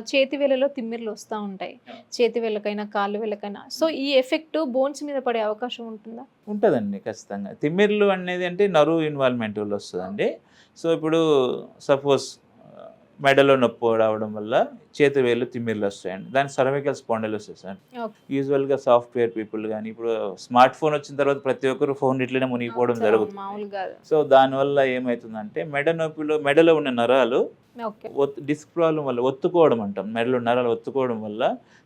చేతి వేళ్ళలో తిమ్మిర్లు వస్తూ ఉంటాయి. చేతి వేళ్ళకైనా కాళ్ళు వేళ్ళకైనా సో ఈ ఎఫెక్ట్ బోన్స్ మీద పడే అవకాశం ఉంటుందా? ఉంటుందండి ఖచ్చితంగా. తిమ్మిర్లు అనేది అంటే నరువు ఇన్వాల్వ్మెంట్ వల్ల వస్తుందండి. సో ఇప్పుడు సపోజ్ మెడలో నొప్పి రావడం వల్ల చేతి వేళ్ళు తిమ్మిర్లు వస్తాయండి. దాని సర్వైకల్ స్పాండలోసిస్ అండి. యూజువల్గా సాఫ్ట్వేర్ పీపుల్ కానీ ఇప్పుడు స్మార్ట్ ఫోన్ వచ్చిన తర్వాత ప్రతి ఒక్కరు ఫోన్ ఇట్లనే మునిగిపోవడం జరుగుతుంది. సో దానివల్ల ఏమవుతుందంటే మెడ నొప్పిలో మెడలో ఉన్న నరాలు డిస్క్ ప్రాబ్లం వల్ల ఒత్తుకోవడం అంటాం. మెడలో నరాలు ఒత్తుకోవడం వల్ల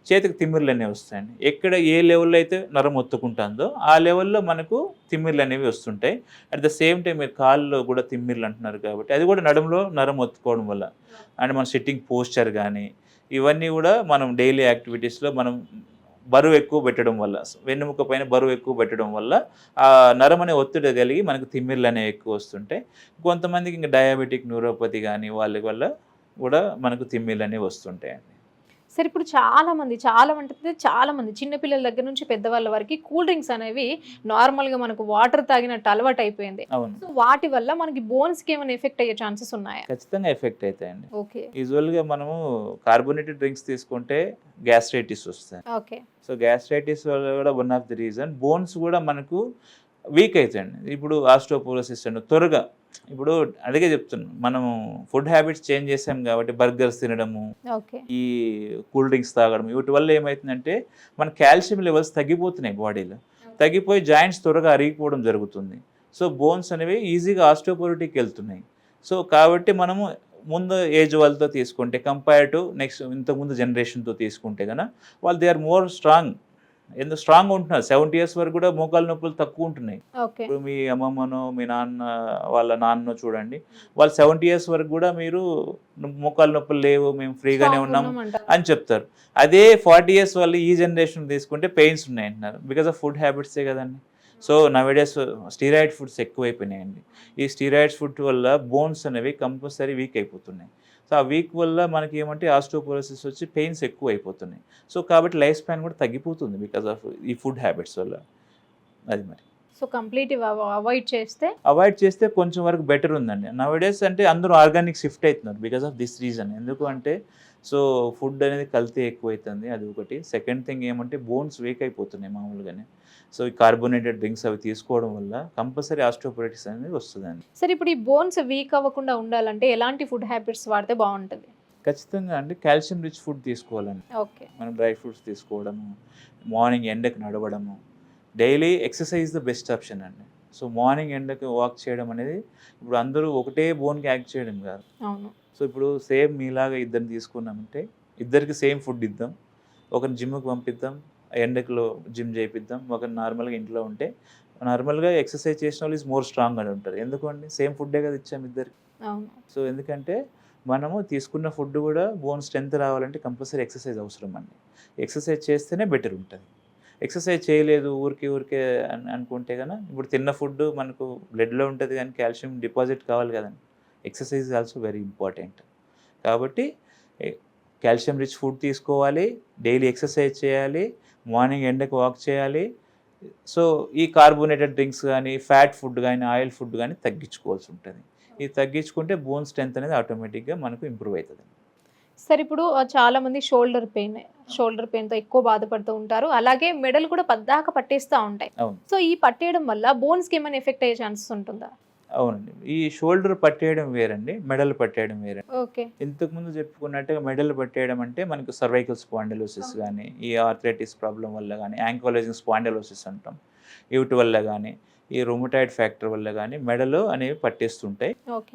చేతికి తిమ్మిర్లు అనేవి వస్తాయండి. ఎక్కడ ఏ లెవెల్లో అయితే నరం ఒత్తుకుంటుందో ఆ లెవెల్లో మనకు తిమ్మిర్లు అనేవి వస్తుంటాయి. అట్ ద సేమ్ టైం మీరు కాళ్ళలో కూడా తిమ్మిర్లు అంటున్నారు కాబట్టి అది కూడా నడుములో నరం ఒత్తుకోవడం వల్ల. అండ్ మన సిట్టింగ్ పోస్చర్ కానీ ఇవన్నీ కూడా మనం డైలీ యాక్టివిటీస్లో మనం బరువు ఎక్కువ పెట్టడం వల్ల వెన్నుముక పైన బరువు ఎక్కువ పెట్టడం వల్ల ఆ నరం అనే ఒత్తిడి కలిగి మనకు తిమ్మిర్లు అనేవి ఎక్కువ వస్తుంటాయి. కొంతమందికి ఇంకా డయాబెటిక్ న్యూరోపతి కానీ వాళ్ళ వల్ల కూడా మనకు తిమ్మిర్లు అనేవి వస్తుంటాయి సరే ఇప్పుడు చాలా మంది చాలా అంటే చాలా మంది చిన్నపిల్లల దగ్గర నుంచి పెద్దవాళ్ళ వరకు కూల్ డ్రింక్స్ అనేవి నార్మల్గా మనకు వాటర్ తాగినట్టు అలవాటు అయిపోయింది. సో వాటి వల్ల మనకి బోన్స్కి ఏమైనా ఎఫెక్ట్ అయ్యే ఛాన్సెస్ ఉన్నాయా? ఖచ్చితంగా ఎఫెక్ట్ అవుతాయండి ఓకే. యూజువల్గా మనము కార్బోనేటెడ్ డ్రింక్స్ తీసుకుంటే గ్యాస్ట్రైటిస్ వస్తాయి. ఓకే. సో గ్యాస్ట్రైటిస్ వల్ల కూడా one of the reason bones కూడా మనకు వీక్ అవుతాయండి ఇప్పుడు ఆస్ట్రోపోరోసిస్ అండి త్వరగా ఇప్పుడు అదిగే చెప్తున్నాను మనము ఫుడ్ హ్యాబిట్స్ చేంజ్ చేసాం కాబట్టి బర్గర్స్ తినడము ఈ కూల్ డ్రింక్స్ తాగడం వీటి వల్ల ఏమవుతుందంటే మన కాల్షియం లెవెల్స్ తగ్గిపోతున్నాయి బాడీలో. తగ్గిపోయి జాయింట్స్ త్వరగా అరిగిపోవడం జరుగుతుంది. సో బోన్స్ అనేవి ఈజీగా ఆస్టోపోరిటీకి వెళ్తున్నాయి. సో కాబట్టి మనము ముందు ఏజ్ వాళ్ళతో తీసుకుంటే కంపేర్ టు నెక్స్ట్ ఇంతకుముందు జనరేషన్తో తీసుకుంటే కనుక వాళ్ళు దే ఆర్ మోర్ స్ట్రాంగ్ ఎందుకు స్ట్రాంగ్ ఉంటున్నారు. సెవెంటీ ఇయర్స్ వరకు కూడా మోకాలు నొప్పులు తక్కువ ఉంటున్నాయి. ఇప్పుడు మీ అమ్మమ్మనో మీ నాన్న వాళ్ళ నాన్ననో చూడండి. వాళ్ళు సెవెంటీ ఇయర్స్ వరకు కూడా మీరు మోకాలు నొప్పులు లేవు మేము ఫ్రీగానే ఉన్నాం అని చెప్తారు. అదే ఫార్టీ ఇయర్స్ వాళ్ళు ఈ జనరేషన్ తీసుకుంటే పెయిన్స్ ఉన్నాయి అంటున్నారు బికాస్ ఆఫ్ ఫుడ్ హ్యాబిట్సే కదండి. సో నవేడేస్ స్టీరాయిడ్ ఫుడ్స్ ఎక్కువైపోయినాయండి. ఈ స్టీరాయిడ్స్ ఫుడ్ వల్ల బోన్స్ అనేవి కంపల్సరీ వీక్ అయిపోతున్నాయి. సో ఆ వీక్ వల్ల మనకి ఏమంటే ఆస్ట్రోపోరోసిస్ వచ్చి పెయిన్స్ ఎక్కువ అయిపోతున్నాయి సో కాబట్టి లైఫ్ స్పాన్ కూడా తగ్గిపోతుంది బికాస్ ఆఫ్ ఈ ఫుడ్ హ్యాబిట్స్ వల్ల. అది మరి. సో కంప్లీట్ అవాయిడ్ చేస్తే? అవాయిడ్ చేస్తే కొంచెం వరకు బెటర్ ఉందండి. నవడేస్ అంటే అందరూ ఆర్గానిక్ షిఫ్ట్ అవుతున్నారు బికాస్ ఆఫ్ దిస్ రీజన్ ఎందుకు అంటే సో ఫుడ్ అనేది కల్తీ ఎక్కువ అవుతుంది అది ఒకటి. సెకండ్ థింగ్ ఏమంటే బోన్స్ వీక్ అయిపోతున్నాయి మామూలుగానే. సో ఈ కార్బోనేటెడ్ డ్రింక్స్ అవి తీసుకోవడం వల్ల కంపల్సరీ ఆస్ట్రోపొరైటిస్ అనేది వస్తుందండి. సరే ఇప్పుడు ఈ బోన్స్ వీక్ అవ్వకుండా ఉండాలంటే ఎలాంటి ఫుడ్ హ్యాబిట్స్ వాడితే బాగుంటుంది? ఖచ్చితంగా అంటే కాల్షియం రిచ్ ఫుడ్ తీసుకోవాలండి. ఓకే. మనం డ్రై ఫ్రూట్స్ తీసుకోవడము మార్నింగ్ ఎండకు నడవడము daily exercise the best option అండి. సో మార్నింగ్ ఎండకు వాక్ చేయడం అనేది ఇప్పుడు అందరూ ఒకటే బోన్కి యాక్ట్ చేయడం కాదు. అవును. సో ఇప్పుడు సేమ్ మీలాగా ఇద్దరిని తీసుకున్నామంటే ఇద్దరికి సేమ్ ఫుడ్ ఇద్దాం ఒకరిని జిమ్కి పంపిద్దాం ఎండకులో జిమ్ చేయిద్దాం. ఒకరిని నార్మల్గా ఇంట్లో ఉంటే నార్మల్గా ఎక్సర్సైజ్ చేసిన వాళ్ళు ఈజ్ మోర్ స్ట్రాంగ్ అని ఉంటారు. ఎందుకండి సేమ్ ఫుడ్డే కదా ఇచ్చాం ఇద్దరికి. సో ఎందుకంటే మనము తీసుకున్న ఫుడ్ కూడా బోన్ స్ట్రెంత్ రావాలంటే కంపల్సరీ ఎక్సర్సైజ్ అవసరం అండి. ఎక్సర్సైజ్ చేస్తేనే బెటర్ ఉంటుంది. ఎక్సర్సైజ్ చేయలేదు ఊరికే ఊరికే అని అనుకుంటే కనుక ఇప్పుడు తిన్న ఫుడ్ మనకు బ్లడ్లో ఉంటుంది కానీ కాల్షియం డిపాజిట్ కావాలి కదండి. ఎక్సర్సైజ్ ఆల్సో వెరీ ఇంపార్టెంట్ కాబట్టి కాల్షియం రిచ్ ఫుడ్ తీసుకోవాలి డైలీ ఎక్సర్సైజ్ చేయాలి మార్నింగ్ ఎండకు వాక్ చేయాలి. సో ఈ కార్బోనేటెడ్ డ్రింక్స్ కానీ ఫ్యాట్ ఫుడ్ కానీ ఆయిల్ ఫుడ్ కానీ తగ్గించుకోవాల్సి ఉంటుంది. ఇది తగ్గించుకుంటే బోన్ స్ట్రెంత్ అనేది ఆటోమేటిక్గా మనకు ఇంప్రూవ్ అవుతుంది. సరే ఇప్పుడు చాలా మంది షోల్డర్ పెయిన్ షోల్డర్ పెయిన్తో ఎక్కువ బాధపడుతూ ఉంటారు. అలాగే మెడలు కూడా పద్దాక పట్టేస్తూ ఉంటాయి. సో ఈ పట్టేయడం వల్ల బోన్స్కి ఏమైనా ఎఫెక్ట్ అయ్యే ఛాన్సెస్ ఉంటుందా? అవునండి. ఈ షోల్డర్ పట్టేయడం వేరండి. మెడల్ పట్టేయడం వేరే ఓకే. ఇంతకుముందు చెప్పుకున్నట్టుగా మెడల్ పట్టేయడం అంటే మనకు సర్వైకల్ స్పాండలోసిస్ కానీ ఈ ఆర్థరైటిస్ ప్రాబ్లం వల్ల కానీ యాంకోలజింగ్ స్పాండలోసిస్ అంటాం. వీటి వల్ల కానీ ఈ రొమటాయిడ్ ఫ్యాక్టర్ వల్ల కానీ మెడలు అనేవి పట్టేస్తుంటాయి.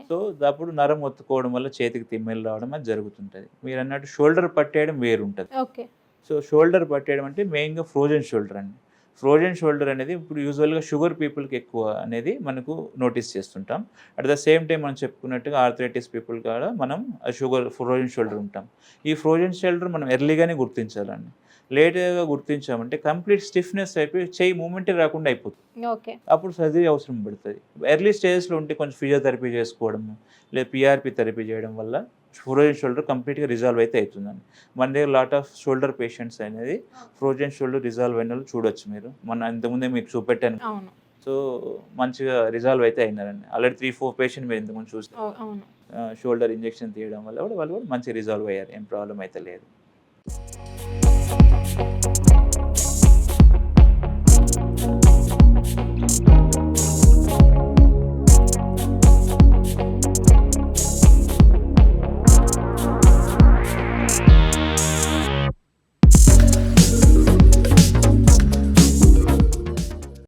సో అప్పుడు నరం ఒత్తుకోవడం వల్ల చేతికి తిమ్మెలు రావడం అది జరుగుతుంటుంది. మీరు అన్నట్టు షోల్డర్ పట్టేయడం వేరు ఉంటుంది ఓకే. సో షోల్డర్ పట్టేయడం అంటే మెయిన్గా ఫ్రోజన్ షోల్డర్ అండి. ఫ్రోజన్ షోల్డర్ అనేది ఇప్పుడు యూజువల్గా షుగర్ పీపుల్కి ఎక్కువ అనేది మనకు నోటీస్ చేస్తుంటాం. అట్ ద సేమ్ టైం మనం చెప్పుకున్నట్టుగా ఆర్థరైటిస్ పీపుల్ కూడా మనం షుగర్ ఫ్రోజన్ షోల్డర్ ఉంటాం. ఈ ఫ్రోజన్ షోల్డర్ మనం ఎర్లీగానే గుర్తించాలండి. లేట్గా గుర్తించామంటే కంప్లీట్ స్టిఫ్నెస్ అయిపోయి చేయి మూమెంటే రాకుండా అయిపోతుంది. ఓకే. అప్పుడు సర్జరీ అవసరం పడుతుంది. ఎర్లీ స్టేజ్లో ఉంటే కొంచెం ఫిజియోథెరపీ చేసుకోవడము లేదా పిఆర్పి థెరపీ చేయడం వల్ల ఫ్రోజన్ షోల్డర్ కంప్లీట్గా రిజాల్వ్ అయితే అవుతుందండి. మన దగ్గర లాట్ ఆఫ్ షోల్డర్ పేషెంట్స్ అనేది ఫ్రోజన్ షోల్డర్ రిజాల్వ్ అయిన వాళ్ళు చూడొచ్చు మీరు. మొన్న ఇంతకుముందే మీకు చూపెట్టాను. సో మంచిగా రిజాల్వ్ అయితే అయినారండి. ఆల్రెడీ త్రీ ఫోర్ పేషెంట్ మీరు ఇంతకుముందు చూస్తే. షోల్డర్ ఇంజెక్షన్ తీయడం వల్ల కూడా వాళ్ళు కూడా మంచి రిజాల్వ్ అయ్యారు. ఏం ప్రాబ్లం అయితే లేదు.